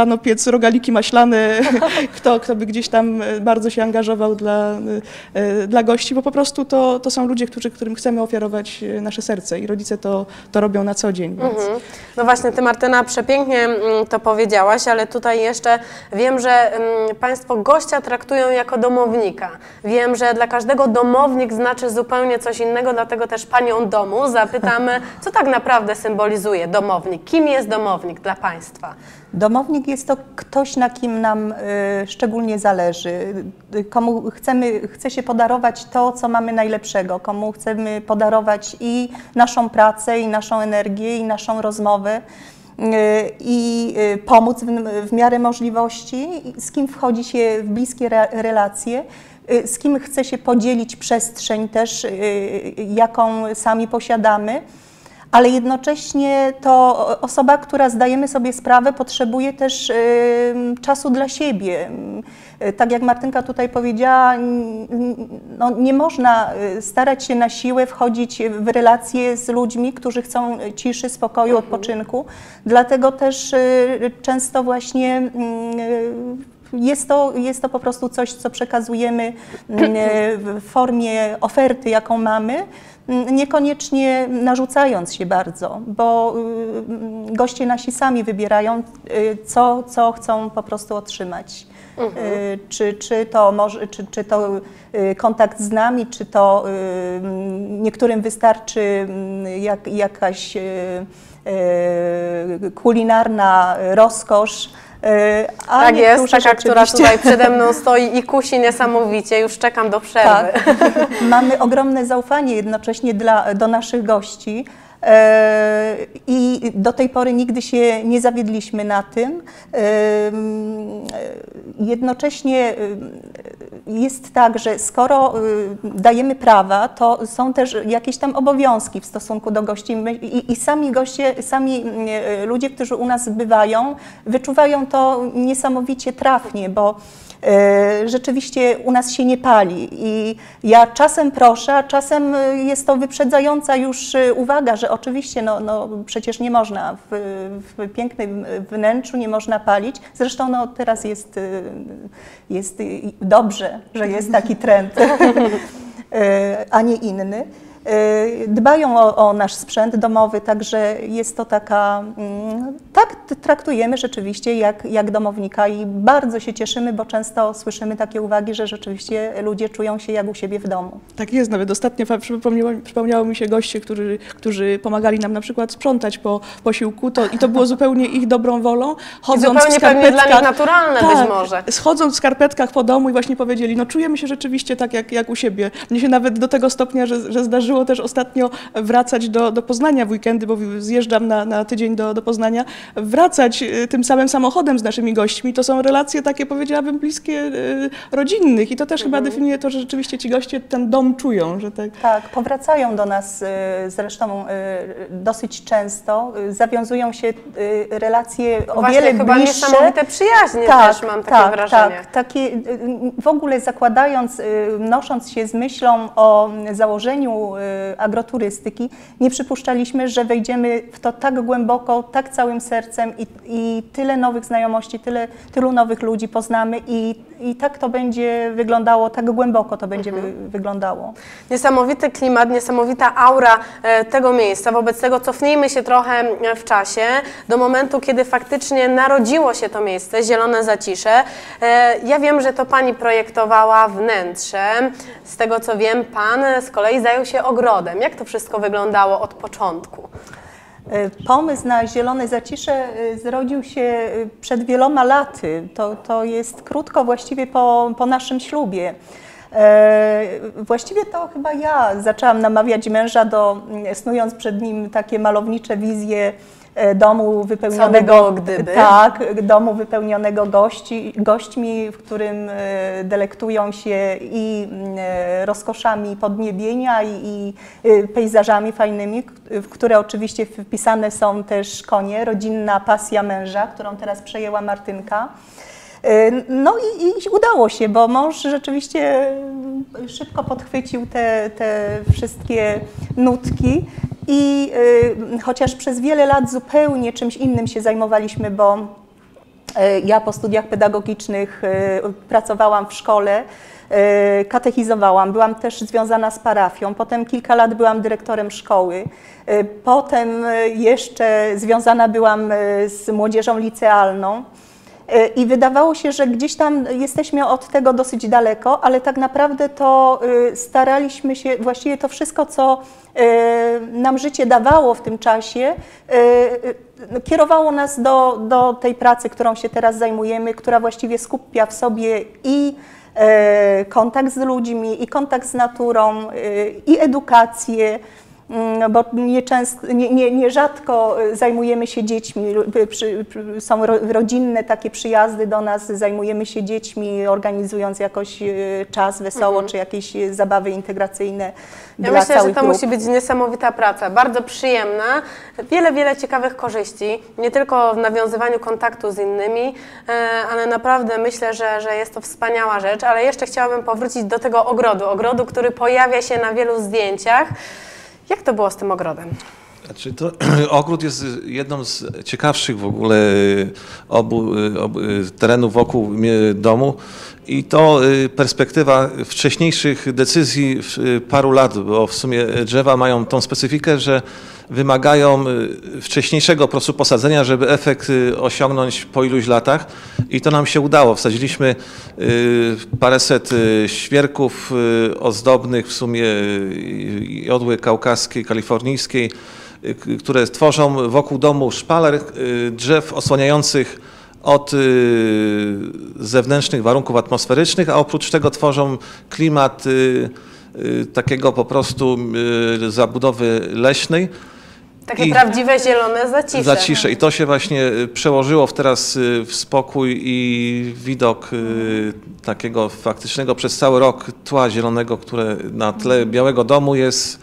rano piec rogaliki maślane, kto, kto by gdzieś tam e, bardzo się angażował dla, e, dla gości, bo po prostu to, to są ludzie, którzy, którym chcemy ofiarować e, nasze serce i rodzice to, to robią na co dzień. Więc. Mhm. No właśnie, Ty Martyna przepięknie mm, to powiedziałaś, ale tutaj jeszcze wiem, że mm, Państwo gościa traktują jako domownika. Wiem, że dla każdego domownik znaczy zupełnie coś innego, dlatego też Panią domu zapytamy, co tak naprawdę symbolizuje domownik? Kim jest domownik dla Państwa? Domownik jest to ktoś, na kim nam y, szczególnie zależy, y, komu chcemy, chce się podarować to, co mamy najlepszego, komu chcemy podarować i naszą pracę, i naszą energię, i naszą rozmowę y, i pomóc w, w miarę możliwości, z kim wchodzi się w bliskie re, relacje, z kim chce się podzielić przestrzeń też, jaką sami posiadamy ale jednocześnie to osoba, która zdajemy sobie sprawę, potrzebuje też y, czasu dla siebie. Y, tak jak Martynka tutaj powiedziała, no nie można y, starać się na siłę wchodzić w relacje z ludźmi, którzy chcą ciszy, spokoju, mhm. odpoczynku. Dlatego też często właśnie jest to, jest to po prostu coś, co przekazujemy w formie oferty, jaką mamy niekoniecznie narzucając się bardzo, bo y, goście nasi sami wybierają, y, co, co chcą po prostu otrzymać. Mhm. Y, czy, czy, to może, czy, czy to kontakt z nami, czy to niektórym wystarczy jak, jakaś kulinarna rozkosz, E, a tak jest, taka, która tutaj przede mną stoi i kusi niesamowicie, już czekam do przerwy. Tak. Mamy ogromne zaufanie jednocześnie dla, do naszych gości. E, I do tej pory nigdy się nie zawiedliśmy na tym. E, jednocześnie jest tak, że skoro dajemy prawa, to są też jakieś tam obowiązki w stosunku do gości. I, sami goście, sami ludzie, którzy u nas bywają, wyczuwają to niesamowicie trafnie, bo rzeczywiście u nas się nie pali. I ja czasem proszę, a czasem jest to wyprzedzająca już e, uwaga, że oczywiście no, no przecież nie można w, w pięknym wnętrzu nie można palić. Zresztą no, teraz jest, e, jest dobrze, że jest taki trend, a nie inny. Y, dbają o, o, nasz sprzęt domowy, także jest to taka, mm, tak traktujemy rzeczywiście jak, jak domownika i bardzo się cieszymy, bo często słyszymy takie uwagi, że rzeczywiście ludzie czują się jak u siebie w domu. Tak jest, nawet ostatnio przypomniało, przypomniało mi się goście, którzy, którzy pomagali nam na przykład sprzątać po posiłku to, i to było zupełnie ich dobrą wolą. Chodząc I zupełnie w pewnie dla nich naturalne tak, być może. Schodząc w skarpetkach po domu i właśnie powiedzieli, no czujemy się rzeczywiście tak jak, jak u siebie. Mnie się nawet do tego stopnia, że, że zdarzyło zdarzyło też ostatnio wracać do, do Poznania w weekendy, bo zjeżdżam na, na tydzień do, do Poznania, wracać y, tym samym samochodem z naszymi gośćmi. To są relacje takie, powiedziałabym, bliskie y, rodzinnych i to też mhm. chyba definiuje to, że rzeczywiście ci goście ten dom czują. Że tak... tak, powracają do nas y, zresztą dosyć często, zawiązują się relacje o Właśnie, wiele chyba bliższe. niesamowite przyjaźnie tak, też mam takie tak, wrażenie. Tak, takie, w ogóle zakładając, nosząc się z myślą o założeniu agroturystyki, nie przypuszczaliśmy, że wejdziemy w to tak głęboko, tak całym sercem i, i tyle nowych znajomości, tyle, tylu nowych ludzi poznamy i, i tak to będzie wyglądało, tak głęboko to będzie mhm. wy, wyglądało. Niesamowity klimat, niesamowita aura e, tego miejsca. Wobec tego cofnijmy się trochę e, w czasie do momentu, kiedy faktycznie narodziło się to miejsce, Zielone Zacisze. E, ja wiem, że to Pani projektowała wnętrze. Z tego co wiem, Pan z kolei zajął się ogrodem. Jak to wszystko wyglądało od początku? E, pomysł na Zielone Zacisze e, zrodził się e, przed wieloma laty. To, to jest krótko właściwie po, po naszym ślubie. Właściwie to chyba ja zaczęłam namawiać męża do, snując przed nim takie malownicze wizje domu wypełnionego gdyby. Tak, domu wypełnionego gości, gośćmi, w którym e, delektują się i e, rozkoszami podniebienia i, i pejzażami fajnymi, w które oczywiście wpisane są też konie, rodzinna pasja męża, którą teraz przejęła Martynka. No i, i, udało się, bo mąż rzeczywiście szybko podchwycił te, te wszystkie nutki i y, chociaż przez wiele lat zupełnie czymś innym się zajmowaliśmy, bo E, Ja po studiach pedagogicznych e, pracowałam w szkole, katechizowałam, byłam też związana z parafią, potem kilka lat byłam dyrektorem szkoły, potem jeszcze związana byłam z młodzieżą licealną. E, I wydawało się, że gdzieś tam jesteśmy od tego dosyć daleko, ale tak naprawdę to e, staraliśmy się, właściwie to wszystko, co e, nam życie dawało w tym czasie, kierowało nas do, do tej pracy, którą się teraz zajmujemy, która właściwie skupia w sobie i kontakt z ludźmi, i kontakt z naturą, i edukację. Mm, bo nieczęsto, nie, nie, nierzadko y, zajmujemy się dziećmi, y, przy, są ro, rodzinne takie przyjazdy do nas, zajmujemy się dziećmi, organizując jakoś y, czas wesoło, czy jakieś y, zabawy integracyjne Mhm. Ja dla myślę, że to grup. musi być niesamowita praca, bardzo przyjemna, wiele, wiele ciekawych korzyści, nie tylko w nawiązywaniu kontaktu z innymi, e, ale naprawdę myślę, że, że jest to wspaniała rzecz, ale jeszcze chciałabym powrócić do tego ogrodu, ogrodu, który pojawia się na wielu zdjęciach. Jak to było z tym ogrodem? Znaczy to, ogród jest jedną z ciekawszych w ogóle y, obu, y, obu, y, terenów wokół domu i to perspektywa wcześniejszych decyzji paru lat, bo w sumie drzewa mają tą specyfikę, że wymagają y, wcześniejszego prostu posadzenia, żeby efekt y, osiągnąć po iluś latach i to nam się udało. Wsadziliśmy y, paręset świerków ozdobnych, w sumie jodły kaukaskiej, kalifornijskiej, które tworzą wokół domu szpaler drzew osłaniających od zewnętrznych warunków atmosferycznych, a oprócz tego tworzą klimat takiego po prostu zabudowy leśnej. Takie I- prawdziwe zielone zacisze. Zacisze. I to się właśnie y, przełożyło w teraz y, w spokój i widok y, takiego faktycznego przez cały rok tła zielonego, które na tle Białego Domu jest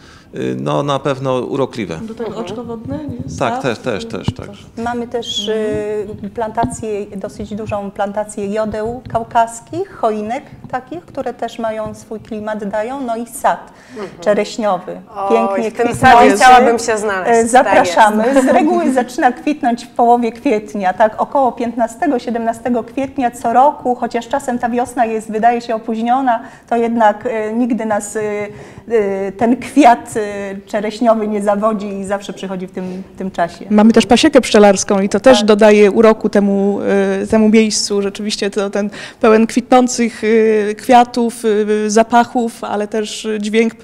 no, na pewno urokliwe. Do tego oczko wodne, nie? Tak, też, też, y, też, tak. Mamy też y, plantację, dosyć dużą plantację jodeł kaukaskich, choinek takich, które też mają swój klimat, dają, no i sad czereśniowy, Oj, pięknie w tym sadzie chciałabym się znaleźć. E, Tak Zapraszamy. Z reguły zaczyna kwitnąć w połowie kwietnia, tak około 15-17 kwietnia co roku, chociaż czasem ta wiosna jest, wydaje się, opóźniona, to jednak e, nigdy nas e, ten kwiat czereśniowy nie zawodzi i zawsze przychodzi w tym, tym czasie. Mamy też pasiekę pszczelarską i to też dodaje uroku temu, y, temu miejscu. Rzeczywiście to ten pełen kwitnących y, kwiatów, y, zapachów, ale też dźwięk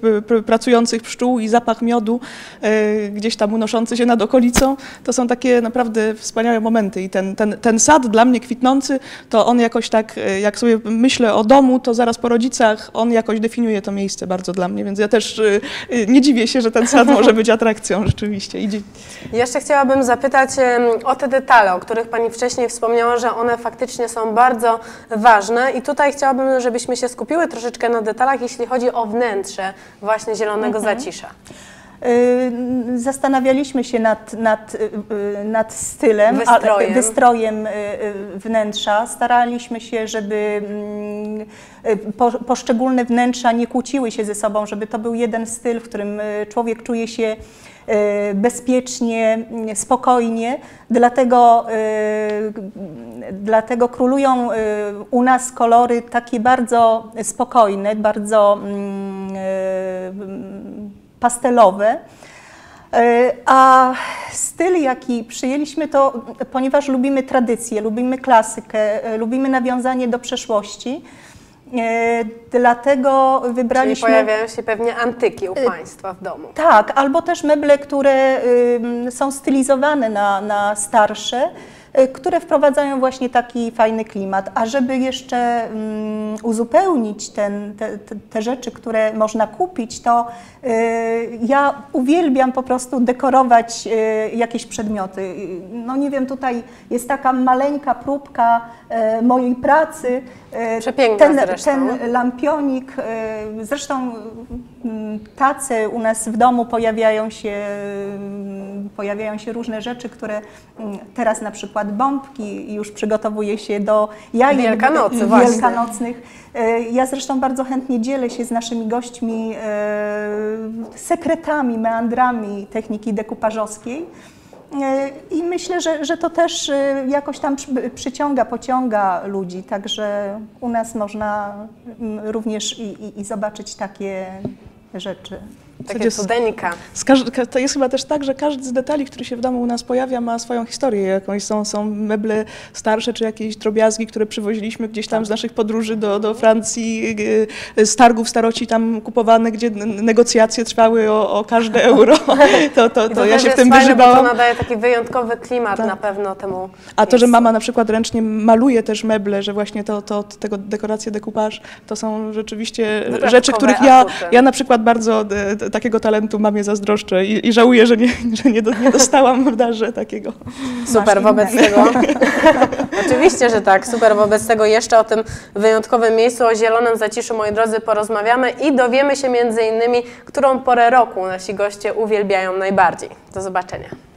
pracujących pszczół i zapach miodu y, gdzieś tam unoszący się nad okolicą. To są takie naprawdę wspaniałe momenty i ten, ten, ten sad dla mnie kwitnący, to on jakoś tak, y, jak sobie myślę o domu, to zaraz po rodzicach on jakoś definiuje to miejsce bardzo dla mnie, więc ja też y, y, nie dziwię się, że ten sad może być atrakcją rzeczywiście. I dzie- Jeszcze chciałabym zapytać o te detale, o których Pani wcześniej wspomniała, że one faktycznie są bardzo ważne i tutaj chciałabym, żebyśmy się skupiły troszeczkę na detalach, jeśli chodzi o wnętrze właśnie Zielonego Mhm. Zacisza. Y, Zastanawialiśmy się nad, nad, y, y, nad stylem, a- Wystrojem. wystrojem y, y, wnętrza. Staraliśmy się, żeby mm, po, poszczególne wnętrza nie kłóciły się ze sobą, żeby to był jeden styl, w którym człowiek czuje się bezpiecznie, y, spokojnie. Dlatego, dlatego królują u nas kolory takie bardzo spokojne, bardzo y, pastelowe. A styl, jaki przyjęliśmy, to ponieważ lubimy tradycję, lubimy klasykę, e, lubimy nawiązanie do przeszłości, e, dlatego Czyli wybraliśmy. pojawiają się pewnie antyki Y, u Państwa w domu. Tak, albo też meble, które są stylizowane na, na starsze, y, które wprowadzają właśnie taki fajny klimat. A żeby jeszcze ym, uzupełnić ten, te, te, rzeczy, które można kupić, to y, ja uwielbiam po prostu dekorować y, jakieś przedmioty. Y, No nie wiem, tutaj jest taka maleńka próbka y, mojej pracy. Y, Przepiękna ten, zresztą. ten lampionik, y, zresztą mm, tace u nas w domu pojawiają się, mm, pojawiają się różne rzeczy, które mm, teraz na przykład bombki już przygotowuje się do jajek Wielkanocy, y, właśnie. wielkanocnych. Y, Ja zresztą bardzo chętnie dzielę się z naszymi gośćmi y, sekretami, meandrami techniki dekupażowskiej. I myślę, że, że to też jakoś tam przy- przyciąga, pociąga ludzi, także u nas można mm, również i, i, i zobaczyć takie rzeczy. Takie cudeńka. To jest chyba też tak, że każdy z detali, który się w domu u nas pojawia, ma swoją historię jakąś. Są, są meble starsze, czy jakieś drobiazgi, które przywoziliśmy gdzieś tam z naszych podróży do, do Francji, z targów staroci tam kupowane, gdzie negocjacje trwały o, o każde euro. To, to, to to ja się w tym fajne, wyżywałam. To nadaje taki wyjątkowy klimat Tak. na pewno temu A to, że mama na przykład ręcznie maluje też meble, że właśnie to, to tego dekoracje, dekupaż, to są rzeczywiście rzeczy, których ja, ja na przykład bardzo takiego talentu mamie zazdroszczę i, i żałuję, że nie, że nie, do, nie dostałam w darze takiego. Super, wobec tego. Oczywiście, że tak. Super, wobec tego jeszcze o tym wyjątkowym miejscu, o Zielonym Zaciszu, moi drodzy, porozmawiamy i dowiemy się między innymi, którą porę roku nasi goście uwielbiają najbardziej. Do zobaczenia.